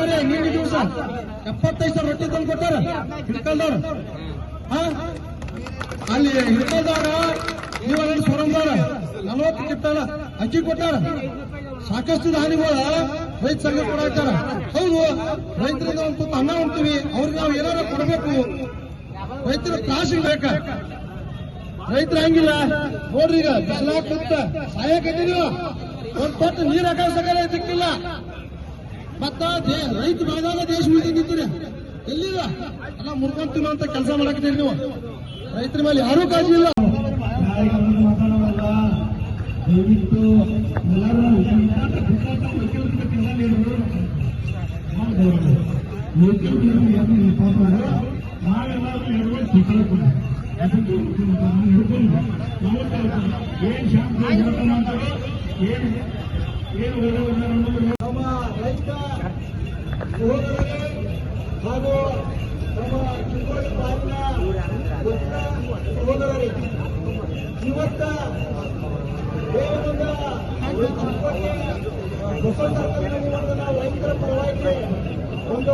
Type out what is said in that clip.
ಸರ್ಕಾರಿ ನೀನು ದಿವಸ. ಎಪ್ಪತ್ತೈದು ಸಾವಿರ ರೊಟ್ಟಿ ತಂದು ಕೊಟ್ಟಾರ ಹಿಡ್ಕಲ್ದವ್ರ. ಅಲ್ಲಿ ಹಿಡ್ಕಲ್ದವ್ರ ನೀವಲ್ಲಿ ಸ್ವರಂದವ್ರ ನಲವತ್ತು ಕಿತ್ತಾಳ ಅಕ್ಕಿ ಕೊಟ್ಟಾರ. ಸಾಕಷ್ಟು ದಾನಿಗಳ ರೈತ ಸಂಘ ಕೊಡಾಕ್ತಾರ ಹೌದು ರೈತರಿಂದ ಒಂದು ತುತ್ತು ಅನ್ನ ಉಂಟೀವಿ, ಅವ್ರಿಗೆ ನಾವು ಏನಾರ ಕೊಡಬೇಕು. ರೈತರ ತ್ರಾಸಿಗೆ ಬೇಕ? ರೈತರ ಹಂಗಿಲ್ಲ. ನೋಡ್ರಿ ಈಗ ಬಿಸಿಲಾಗ ಕುತ್ತ ಸಾಯಕತ್ತಿ ನೀವು ಒಂದ್ ಪಟ್ಟು ನೀರು ಹಾಕೋ ಸಕಲ ಮತ್ತ ರೈತ ಬೆಳೆದಾಗ ದೇಶ ಉಳಿದು ನಿಂತೀರಿ ಎಲ್ಲಿಲ್ಲ? ಎಲ್ಲ ಮುರ್ಕೊಂತೀನ ಅಂತ ಕೆಲಸ ಮಾಡಕತ್ತೀರಿ ನೀವು ರೈತರ ಮೇಲೆ ಯಾರೂ ಕಾಳಜಿ ಇಲ್ಲ. ಏನು ಎಲ್ಲರೂ ಏನು ಏನ್ ಏನು ಒಳ್ಳೆಯದನ್ನ ಅನ್ನೋದು ನಮ್ಮ ರೈತ ಸಹೋದರರೇ ಹಾಗೂ ನಮ್ಮ ಚಿಕ್ಕೋಡಿ ದೊಡ್ಡ ಸಹೋದರರೇ ಇವತ್ತ ದೇವರಿಂದ ಚಿಕ್ಕೋಡಿಯ ರೈತರ ಪರವಾಗಿ ಒಂದು